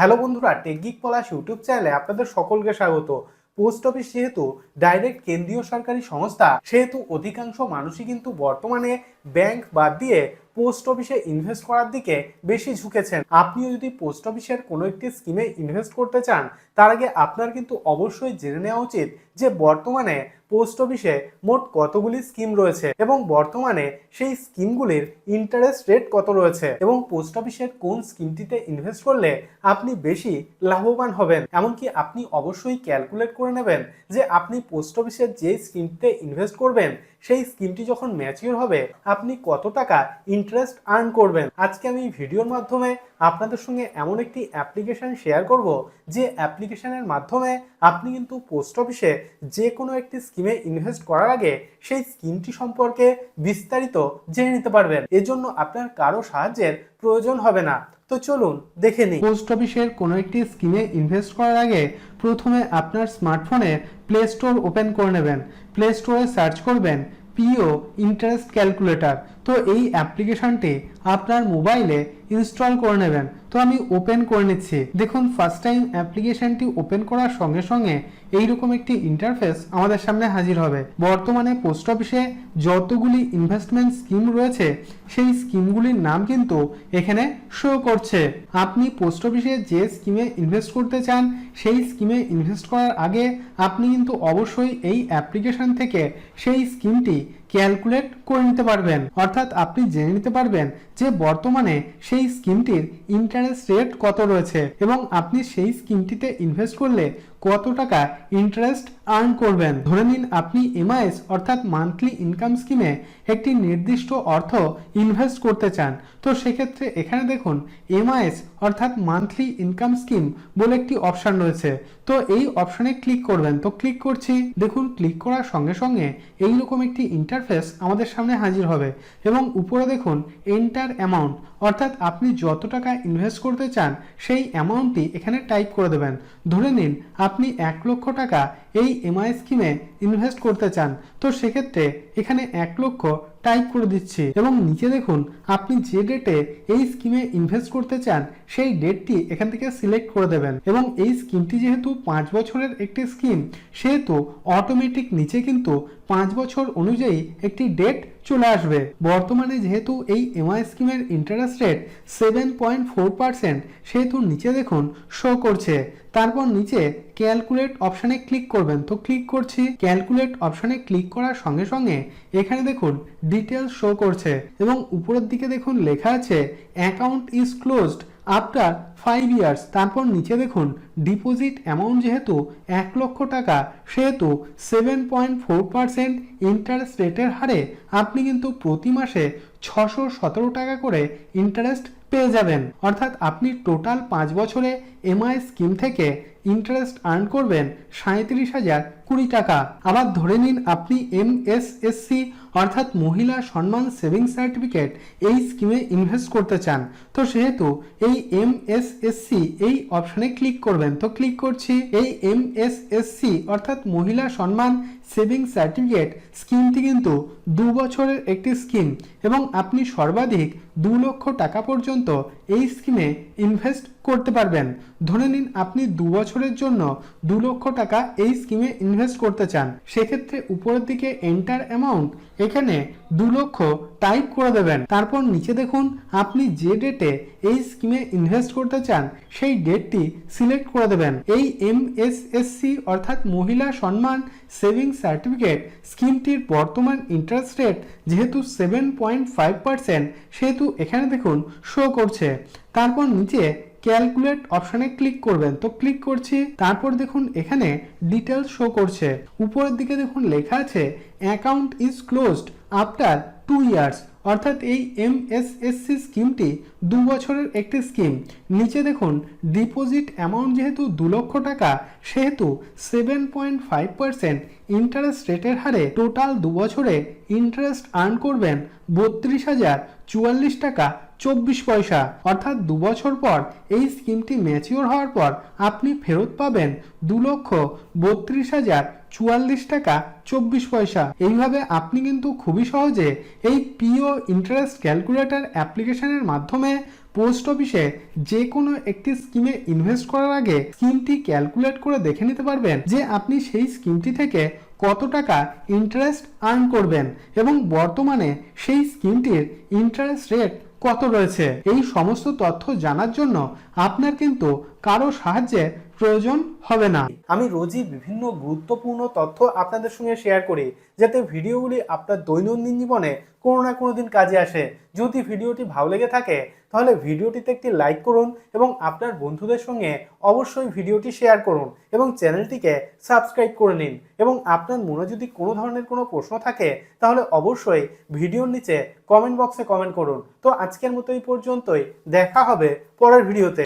Hello বন্ধুরা টেকগিক পলাশ YouTube চ্যানেলে আপনাদের সকলকে স্বাগত। পোস্ট অফিস যেহেতু ডাইরেক্ট কেন্দ্রীয় সরকারি সংস্থা, সেহেতু অধিকাংশ মানুষই কিন্তু বর্তমানে ব্যাংক বাদ দিয়ে পোস্ট অফিসে ইনভেস্ট করার দিকে বেশি ঝুঁকেছেন। আপনিও যদি পোস্ট অফিসের কোনো একটি স্কিমে ইনভেস্ট করতে চান, তার আগে আপনার কিন্তু অবশ্যই জেনে নেওয়া উচিত যে বর্তমানে পোস্ট অফিসে মোট কতগুলি স্কিম রয়েছে এবং বর্তমানে সেই স্কিমগুলির ইন্টারেস্ট রেট কত রয়েছে এবং পোস্ট অফিসের কোন স্কিমটিতে ইনভেস্ট করলে আপনি বেশি লাভবান হবেন। এমনকি আপনি অবশ্যই ক্যালকুলেট করে নেবেন যে আপনি পোস্ট অফিসের যে স্কিমটিতে ইনভেস্ট করবেন, সেই স্কিমটি যখন ম্যাচিওর হবে আপনি কত টাকা ইন্টারেস্ট আর্ন করবেন? আজকে আমি ভিডিওর মাধ্যমে আপনাদের সঙ্গে এমন একটি অ্যাপ্লিকেশন শেয়ার করব, যে অ্যাপ্লিকেশনের মাধ্যমে আপনি কিন্তু পোস্ট অফিসে যে কোনো একটি স্কিমে ইনভেস্ট করার আগে সেই স্কিমটি সম্পর্কে বিস্তারিত জেনে নিতে পারবেন। এজন্য আপনার কারও সাহায্যের প্রয়োজন হবে না। তো চলুন দেখে নিই। পোস্ট অফিসের কোনো একটি স্কিমে ইনভেস্ট করার আগে প্রথমে আপনার স্মার্টফোনে প্লে স্টোর ওপেন করে নেবেন। প্লে স্টোরে সার্চ করবেন। পিও ইন্টারেস্ট ক্যালকুলেটর তো এই অ্যাপ্লিকেশনটি আপনার মোবাইলে ইনস্টল করে নেবেন। তো আমি ওপেন করে নিচ্ছি। দেখুন ফার্স্ট টাইম অ্যাপ্লিকেশনটি ওপেন করার সঙ্গে সঙ্গে এইরকম একটি ইন্টারফেস আমাদের সামনে হাজির হবে। বর্তমানে পোস্ট অফিসে যতগুলি ইনভেস্টমেন্ট স্কিম রয়েছে, সেই স্কিমগুলির নাম কিন্তু এখানে শো করছে। আপনি পোস্ট অফিসে যে স্কিমে ইনভেস্ট করতে চান, সেই স্কিমে ইনভেস্ট করার আগে আপনি কিন্তু অবশ্যই এই অ্যাপ্লিকেশন থেকে সেই স্কিমটি ক্যালকুলেট করে নিতে পারবেন। অর্থাৎ আপনি জেনে নিতে পারবেন যে বর্তমানে সেই স্কিমটির ইন্টারেস্ট রেট কত রয়েছে এবং আপনি সেই স্কিমটিতে ইনভেস্ট করলে কত টাকা ইন্টারেস্ট আর্ন করবেন। ধরে নিন আপনি এমআইএস অর্থাৎ মান্থলি ইনকাম স্কিমে একটি নির্দিষ্ট অর্থ ইনভেস্ট করতে চান। তো সেক্ষেত্রে এখানে দেখুন এমআইএস অর্থাৎ মান্থলি ইনকাম স্কিম বলে একটি অপশান রয়েছে। তো এই অপশানে ক্লিক করবেন। তো ক্লিক করছি। দেখুন ক্লিক করার সঙ্গে সঙ্গে এইরকম একটি ইন্টারফেস আমাদের সামনে হাজির হবে। এবং উপরে দেখুন এন্টার অ্যামাউন্ট অর্থাৎ আপনি যত টাকা ইনভেস্ট করতে চান, সেই অ্যামাউন্টটি এখানে টাইপ করে দেবেন। ধরে নিন, আপনি এক লক্ষ টাকা এই এমআই স্কিমে ইনভেস্ট করতে চান, তো সেক্ষেত্রে এখানে এক লক্ষ টাইপ করে দিচ্ছি। এবং নিচে দেখুন, আপনি যে ডেটে এই স্কিমে ইনভেস্ট করতে চান, সেই ডেটটি এখান থেকে সিলেক্ট করে দেবেন। এবং এই স্কিমটি যেহেতু পাঁচ বছরের একটি স্কিম সেহেতু অটোমেটিক নিচে কিন্তু পাঁচ বছর অনুযায়ী একটি ডেট চলে আসবে। বর্তমানে যেহেতু এই এমআই স্কিমের interest rate seven point four percent সেহেতু নিচে দেখুন শো করছে। তারপর নিচে ক্যালকুলেট অপশানে ক্লিক করবেন। তো ক্লিক করছি ক্যালকুলেট অপশানে ক্লিক করার সঙ্গে সঙ্গে এখানে দেখুন ডিটেলস শো করছে এবং উপরের দিকে দেখুন লেখা আছে account is closed after five years তারপর নিচে দেখুন ডিপোজিট অ্যামাউন্ট যেহেতু এক লক্ষ টাকা, সেহেতু seven point four percent interest রেটের হারে আপনি কিন্তু প্রতি মাসে ছশো সতেরো টাকা করে ইন্টারেস্ট পেয়ে যাবেন। অর্থাৎ আপনি টোটাল পাঁচ বছরে এমআই স্কিম থেকে ইন্টারেস্ট আর্ন করবেন সাঁত্রিশ হাজার কুড়ি টাকা। আবার ধরে নিন আপনি এমএসএসসি অর্থাৎ মহিলা সম্মান সেভিংস সার্টিফিকেট এই স্কিমে ইনভেস্ট করতে চান। তো সেহেতু এই এমএসএসসি এই অপশনে ক্লিক করবেন। তো ক্লিক করছি, এই এমএসএসসি অর্থাৎ মহিলা সম্মান সেভিংস সার্টিফিকেট স্কিমটি কিন্তু দু বছরের একটি স্কিম এবং আপনি সর্বাধিক দু লক্ষ টাকা পর্যন্ত এই স্কিমে ইনভেস্ট করতে পারবেন। ধরে নিন আপনি দু বছরের জন্য দু লক্ষ টাকা এই স্কিমে ইনভেস্ট করতে চান। সেক্ষেত্রে উপরের দিকে এন্টার অ্যামাউন্ট, এখানে দু লক্ষ টাইপ করে দেবেন। তারপর নিচে দেখুন, আপনি যে ডেটে এই স্কিমে ইনভেস্ট করতে চান, সেই ডেটটি সিলেক্ট করে দেবেন। এই এমএসএসসি অর্থাৎ মহিলা সম্মান সেভিংস সার্টিফিকেট স্কিমটির বর্তমান ইন্টারেস্ট রেট যেহেতু সেভেন পয়েন্ট ফাইভ পার্সেন্ট, সেহেতু এখানে দেখুন, শো করছে। তারপর নিচে ক্যালকুলেট অপশানে ক্লিক করবেন। তো ক্লিক করছি, তারপর দেখুন এখানে ডিটেলস শো করছে। উপরের দিকে দেখুন লেখা আছে account is closed after two years অর্থাৎ এই এমএসএসসি স্কিমটি দু বছরের একটি স্কিম নিচে দেখুন ডিপোজিট অ্যামাউন্ট যেহেতু দু লক্ষ টাকা, সেহেতু seven point five percent interest রেটের হারে টোটাল দু বছরে ইন্টারেস্ট আর্ন করবেন। বত্রিশ হাজার চুয়াল্লিশ টাকা চব্বিশ পয়সা। অর্থাৎ দু বছর পর এই স্কিমটি ম্যাচিওর হওয়ার পর আপনি ফেরত পাবেন দু লক্ষ বত্রিশ হাজার চুয়াল্লিশ টাকা চব্বিশ পয়সা। এইভাবে আপনি কিন্তু খুবই সহজে এই পিও ইন্টারেস্ট ক্যালকুলেটর অ্যাপ্লিকেশনের মাধ্যমে পোস্ট অফিসে যে কোনো একটি স্কিমে ইনভেস্ট করার আগে স্কিমটি ক্যালকুলেট করে দেখে নিতে পারবেন যে আপনি সেই স্কিমটি থেকে কত টাকা ইন্টারেস্ট আর্ন করবেন এবং বর্তমানে সেই স্কিমটির ইন্টারেস্ট রেট কত রয়েছে? এই সমস্ত তথ্য জানার জন্য আপনার কিন্তু কারও সাহায্যের প্রয়োজন হবে না। আমি রোজই বিভিন্ন গুরুত্বপূর্ণ তথ্য আপনাদের সঙ্গে শেয়ার করি, যাতে ভিডিওগুলি আপনার দৈনন্দিন জীবনে কোনো না কোনো দিন কাজে আসে। যদি ভিডিওটি ভালো লেগে থাকে, তাহলে ভিডিওটিতে একটি লাইক করুন এবং আপনার বন্ধুদের সঙ্গে অবশ্যই ভিডিওটি শেয়ার করুন এবং চ্যানেলটিকে সাবস্ক্রাইব করে নিন এবং আপনার মনে যদি কোনো ধরনের কোনো প্রশ্ন থাকে, তাহলে অবশ্যই ভিডিওর নিচে কমেন্ট বক্সে কমেন্ট করুন। তো আজকের মতো এই পর্যন্তই, দেখা হবে পরের ভিডিওতে।